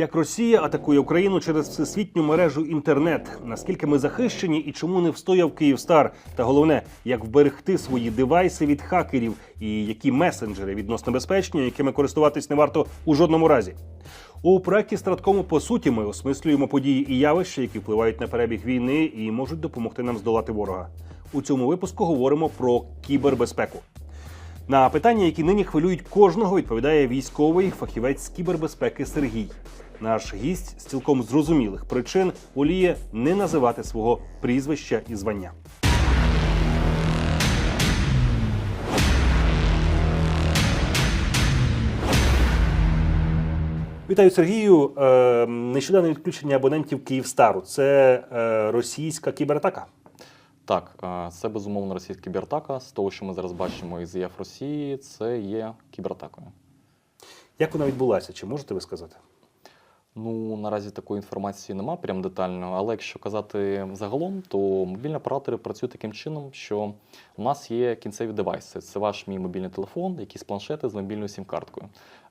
Як Росія атакує Україну через всесвітню мережу інтернет? Наскільки ми захищені і чому не встояв Київстар? Та головне, як вберегти свої девайси від хакерів і які месенджери відносно безпечні, якими користуватись не варто у жодному разі. У проєкті Страткому по суті ми осмислюємо події і явища, які впливають на перебіг війни і можуть допомогти нам здолати ворога. У цьому випуску говоримо про кібербезпеку. На питання, які нині хвилюють кожного, відповідає військовий фахівець з кібербезпеки Сергій. Наш гість з цілком зрозумілих причин воліє не називати свого прізвища і звання. Вітаю Сергію. Е, Нещодавне відключення абонентів Київстару. Це е, російська кібератака. Так, е, це безумовно російська кібератака. З того, що ми зараз бачимо із ЄФ Росії, це є кібератакою. Як вона відбулася? Чи можете ви сказати? Ну, наразі такої інформації нема прям детально, але якщо казати загалом, то мобільні оператори працюють таким чином, що у нас є кінцеві девайси. Це ваш мій мобільний телефон, якісь планшети з мобільною сім-карткою.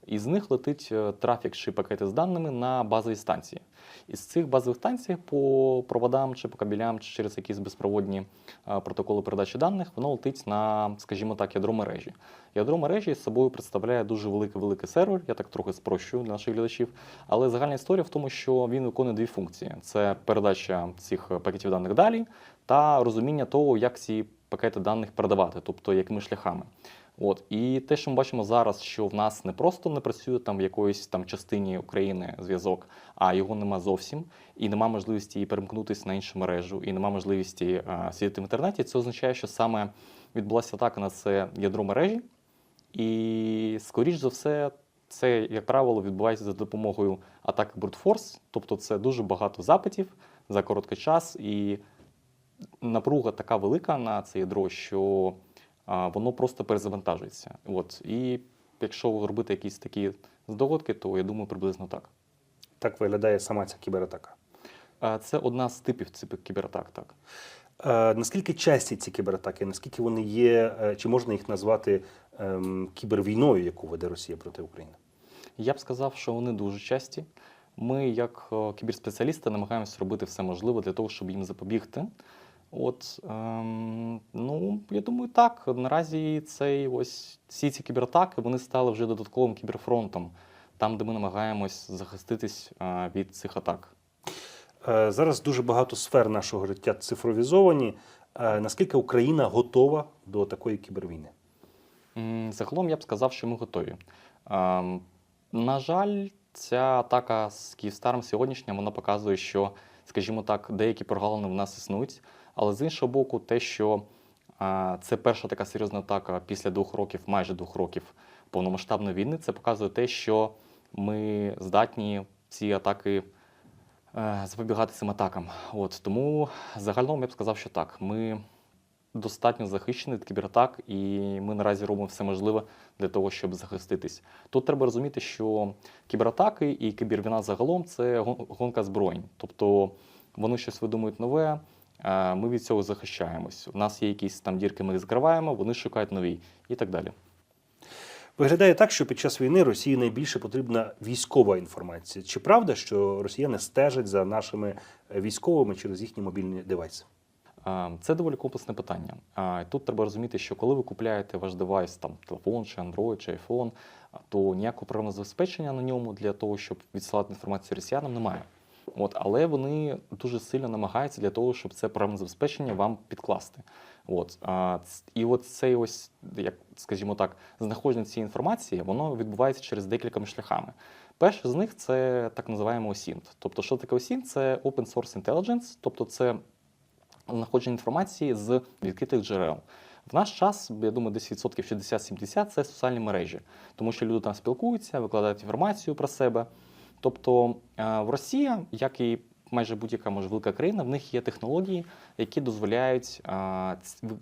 І з них летить е, трафік чи пакети з даними на базові станції. Із цих базових станцій по проводам чи по кабелям, чи через якісь безпроводні е, протоколи передачі даних, воно летить на, скажімо так, ядро мережі. Ядро мережі з собою представляє дуже великий великий сервер. Я так трохи спрощую для наших глядачів. Але загальна історія в тому, що він виконує дві функції: це передача цих пакетів даних далі та розуміння того, як ці пакети даних передавати, тобто якими шляхами. От і те, що ми бачимо зараз, що в нас не просто не працює там в якоїсь там частині України зв'язок, а його нема зовсім, і нема можливості перемкнутися на іншу мережу, і нема можливості а, сидіти в інтернеті. Це означає, що саме відбулася атака на це ядро мережі, і скоріш за все. Це, як правило, відбувається за допомогою атаки Force, тобто це дуже багато запитів за короткий час, і напруга така велика на це ядро, що воно просто перезавантажується. От. І якщо робити якісь такі здогадки, то я думаю, приблизно так. Так виглядає сама ця кібератака. Це одна з типів цих кібератак, так. Е, наскільки часті ці кібератаки? Наскільки вони є, е, чи можна їх назвати ем, кібервійною, яку веде Росія проти України? Я б сказав, що вони дуже часті. Ми, як е, кіберспеціалісти, намагаємося робити все можливе для того, щоб їм запобігти. От, ем, ну, я думаю, так. Наразі цей ось всі ці кібератаки вони стали вже додатковим кіберфронтом, там, де ми намагаємось захиститись е, від цих атак. Е, Зараз дуже багато сфер нашого життя цифровізовані. Е, Наскільки Україна готова до такої кібервійни? М, Загалом я б сказав, що ми готові. Ем, на жаль, ця атака з Київстаром сьогоднішня вона показує, що, скажімо так, деякі прогалини в нас існують. Але з іншого боку, те, що це перша така серйозна атака після двох років, майже двох років повномасштабної війни, це показує те, що ми здатні ці атаки е, запобігати цим атакам. От тому загалом я б сказав, що так. Ми достатньо захищені від кібератак, і ми наразі робимо все можливе для того, щоб захиститись. Тут треба розуміти, що кібератаки і кібервійна загалом це гонка зброєнь. Тобто вони щось видумують нове, ми від цього захищаємось. У нас є якісь там дірки, ми їх закриваємо, вони шукають нові і так далі. Виглядає так, що під час війни Росії найбільше потрібна військова інформація. Чи правда, що росіяни стежать за нашими е, військовими через їхні мобільні девайси? Це доволі комплексне питання. Тут треба розуміти, що коли ви купляєте ваш девайс, там телефон, чи Android, чи iPhone, то ніякого програмного забезпечення на ньому для того, щоб відсилати інформацію росіянам, немає. От, але вони дуже сильно намагаються для того, щоб це програмне забезпечення вам підкласти. От, а, і от цей ось, як скажімо так, знаходження цієї інформації, воно відбувається через декількома шляхами. Перший з них це так називаємо OSINT. Тобто, що таке OSINT? Це Open Source Intelligence, тобто це знаходження інформації з відкритих джерел. В наш час, я думаю, десь відсотків 60-70 це соціальні мережі, тому що люди там спілкуються, викладають інформацію про себе. Тобто е, в Росії, як і майже будь-яка може велика країна, в них є технології, які дозволяють е,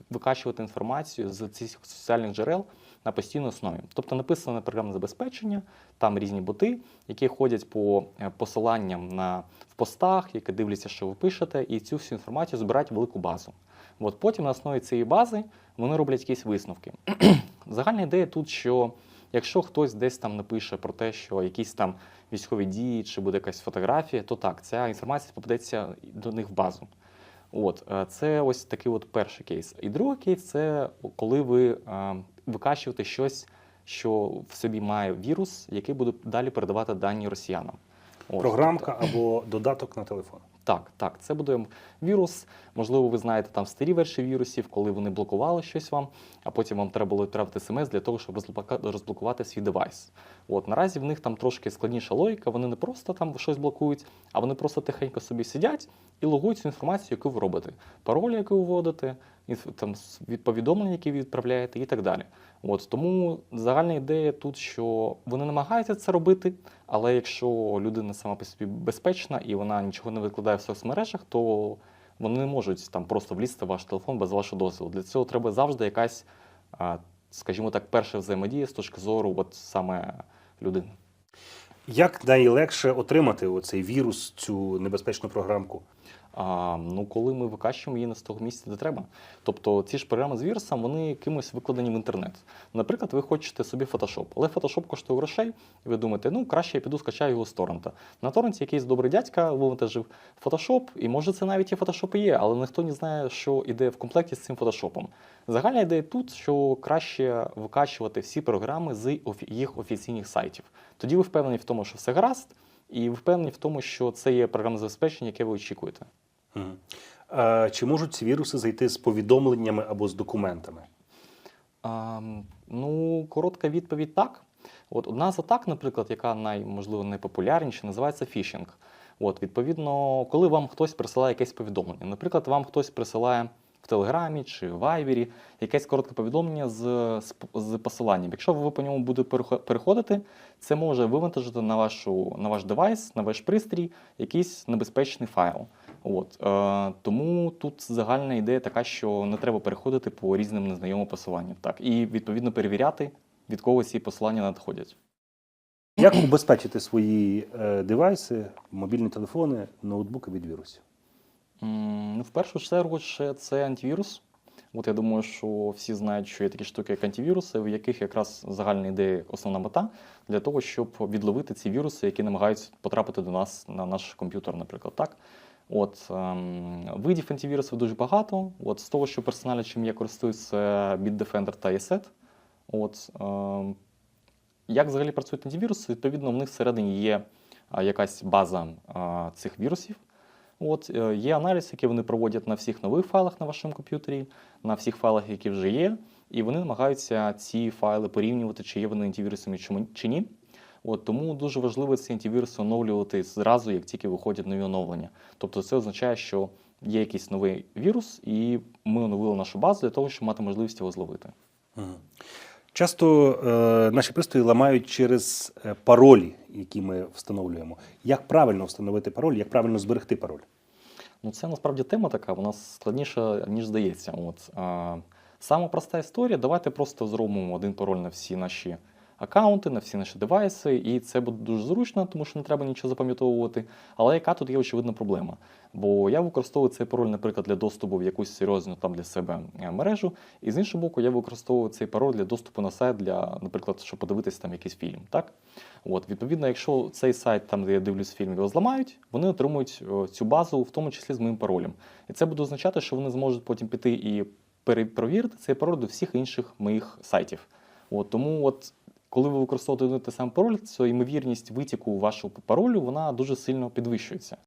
викачувати інформацію з цих соціальних джерел на постійній основі. Тобто написане програмне забезпечення, там різні боти, які ходять по е, посиланням на в постах, які дивляться, що ви пишете, і цю всю інформацію збирають в велику базу. От потім на основі цієї бази вони роблять якісь висновки. Загальна ідея тут, що Якщо хтось десь там напише про те, що якісь там військові дії чи буде якась фотографія, то так, ця інформація попадеться до них в базу. От, е, це ось такий от перший кейс. І другий кейс це коли ви е, викачуєте щось, що в собі має вірус, який буде далі передавати дані росіянам. От, Програмка або додаток на телефон. так, так, це буде вірус. Можливо, ви знаєте там старі версії вірусів, коли вони блокували щось вам, а потім вам треба було відправити смс для того, щоб розблокувати свій девайс. От наразі в них там трошки складніша логіка. Вони не просто там щось блокують, а вони просто тихенько собі сидять і логують цю інформацію, яку ви робите. Паролі, які ви вводите, там с- повідомлення, які ви відправляєте, і так далі. От тому загальна ідея тут, що вони намагаються це робити, але якщо людина сама по собі безпечна і вона нічого не викладає в соцмережах, то вони не можуть там просто влізти в ваш телефон без вашого дозволу. Для цього треба завжди якась, скажімо так, перша взаємодія з точки зору от саме людини. Як найлегше отримати оцей вірус, цю небезпечну програмку? А, ну, коли ми викачуємо її не з того місця, де треба. Тобто ці ж програми з вірусом, вони кимось викладені в інтернет. Наприклад, ви хочете собі Photoshop, але Photoshop коштує грошей, і ви думаєте, ну краще я піду скачаю його з торрента. На торренті якийсь добрий дядька вивантажив Photoshop, і може це навіть і і є, але ніхто не знає, що іде в комплекті з цим Photoshop. Загальна ідея тут, що краще викачувати всі програми з їх офіційних сайтів. Тоді ви впевнені в тому, що все гаразд, і ви впевнені в тому, що це є програмне забезпечення, яке ви очікуєте. Чи можуть ці віруси зайти з повідомленнями або з документами? Ну, коротка відповідь так. От одна з атак, наприклад, яка най, можливо найпопулярніша, називається фішинг. От, відповідно, коли вам хтось присилає якесь повідомлення, наприклад, вам хтось присилає в Телеграмі чи в Вайбері якесь коротке повідомлення з, з, з посиланням. Якщо ви по ньому будете переходити, це може вивантажити на, вашу, на ваш девайс, на ваш пристрій якийсь небезпечний файл. От, е, тому тут загальна ідея така, що не треба переходити по різним незнайомим посиланням. Так, і відповідно перевіряти, від кого ці посилання надходять. Як убезпечити свої е, девайси, мобільні телефони, ноутбуки від вірусів? Ну, в першу чергу, ще це антивірус. От я думаю, що всі знають, що є такі штуки, як антивіруси, в яких якраз загальна ідея, основна мета для того, щоб відловити ці віруси, які намагаються потрапити до нас на наш комп'ютер, наприклад. Так? От, ем, видів антивірусів дуже багато. От, з того, що персонально чим я користуюсь, це Bitdefender та ESET. От, ем, як взагалі працюють антивіруси? Відповідно, в них всередині є якась база а, цих вірусів. От, е, є аналіз, який вони проводять на всіх нових файлах на вашому комп'ютері, на всіх файлах, які вже є, і вони намагаються ці файли порівнювати, чи є вони антивірусами чи ні. От, тому дуже важливо ці антивіруси оновлювати зразу, як тільки виходять нові оновлення. Тобто це означає, що є якийсь новий вірус, і ми оновили нашу базу для того, щоб мати можливість його зловити. Часто е, наші пристрої ламають через е, паролі, які ми встановлюємо. Як правильно встановити пароль, як правильно зберегти пароль? Ну, це насправді тема така, вона складніша, ніж здається. От, а, сама проста історія. Давайте просто зробимо один пароль на всі наші аккаунти, на всі наші девайси, і це буде дуже зручно, тому що не треба нічого запам'ятовувати. Але яка тут є очевидна проблема? Бо я використовую цей пароль, наприклад, для доступу в якусь серйозну там для себе е, мережу, і з іншого боку, я використовую цей пароль для доступу на сайт, для, наприклад, щоб подивитися там якийсь фільм. Так? От, відповідно, якщо цей сайт, там, де я дивлюсь фільм, його зламають, вони отримують цю базу, в тому числі з моїм паролем. І це буде означати, що вони зможуть потім піти і перепровірити цей пароль до всіх інших моїх сайтів. От, тому, от, коли ви використовуєте один і той пароль, то ймовірність витіку вашого паролю вона дуже сильно підвищується.